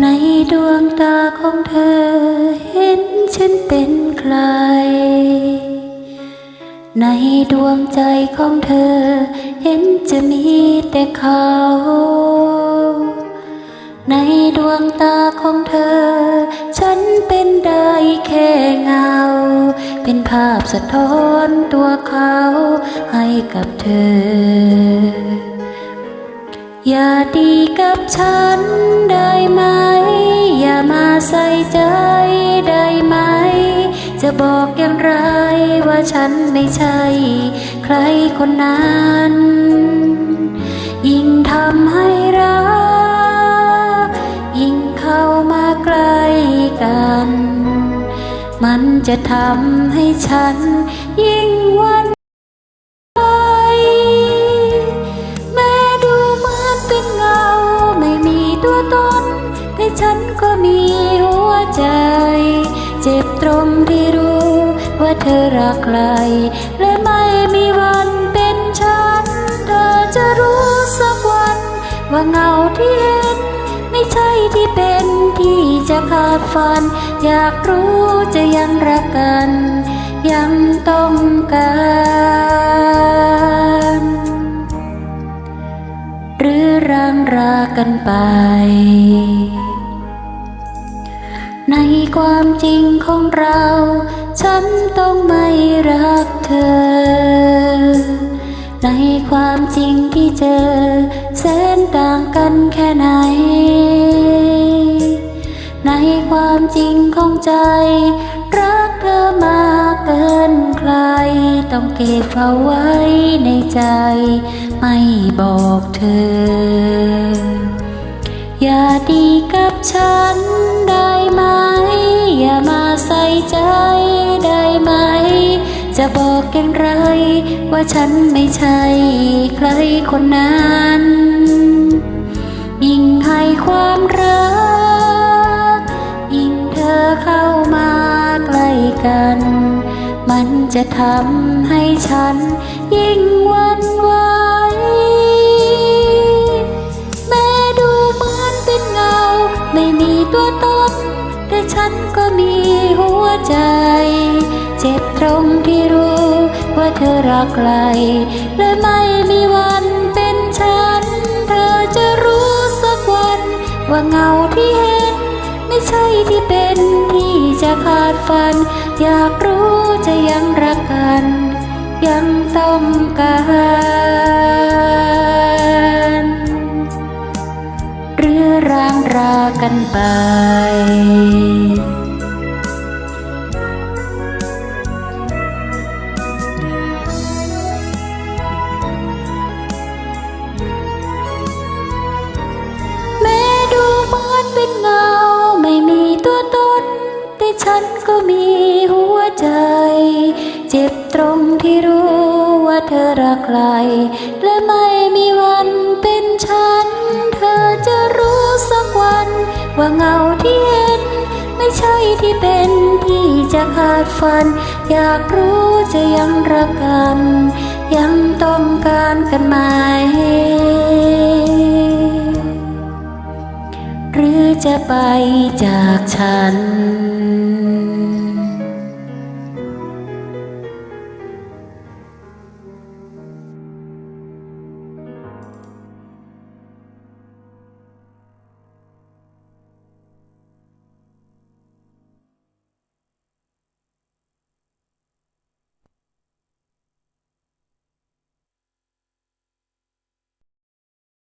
ในดวงตาของเธอเห็นฉันเป็นใคร ในดวงใจของเธอเห็นจะมีแต่เขา ในดวงตาของเธอ ฉันเป็นได้แค่เงา เป็นภาพสะท้อนตัวเขาให้กับเธอ อย่าดีกับฉันได้ไหม อย่ามาใส่ใจได้ไหม จะบอกอย่างไรว่าฉันไม่ใช่ ใครคนนั้น ยิ่งทำให้รัก มันจะทำให้ฉันยิ่งวันไปแม้ดูเหมือนเป็นเงาไม่มีตัวตน แต่ฉันก็มีหัวใจ เจ็บตรงที่รู้ว่าเธอรักใคร และไม่มีวันเป็นฉัน เธอจะรู้สักวัน ว่าเงาที่เห็น ไม่ใช่ที่เป็น จะขาดฝัน อยากรู้จะยังรักกัน ยังต้องการหรือร่างรากันไป ในความจริงของเรา ฉันต้องไม่รักเธอ ในความจริงที่เจอ แสนต่างกันแค่ไหน ในความจริงของใจ รักเธอมากเกินใคร ต้องเก็บเอาไว้ในใจ ไม่บอกเธอ อย่าดีกับฉันได้ไหม อย่ามาใส่ใจได้ไหม จะบอกอย่างไร ว่าฉันไม่ใช่ใครคนนั้น ยิ่งให้ความรัก กัน มันจะทำให้ฉันยิ่งหวันไหวแม้ดูเหมือนเป็นเงา ไม่มีตัวตน แต่ฉันก็มีหัวใจ เจ็บตรงที่รู้ว่าเธอรักใครและไม่มีวันาดฝัน อยากรู้จะยังรักกัน ยังต้องการหรือร่างรากันไป ฉันก็มีหัวใจ เจ็บตรงที่รู้ว่าเธอรักใคร และไม่มีวันเป็นฉัน เธอจะรู้สักวัน ว่าเงาที่เห็น ไม่ใช่ที่เป็นที่จะขาดฝัน อยากรู้จะยังรักกัน ยังต้องการกันไหมหรือจะไปจากฉัน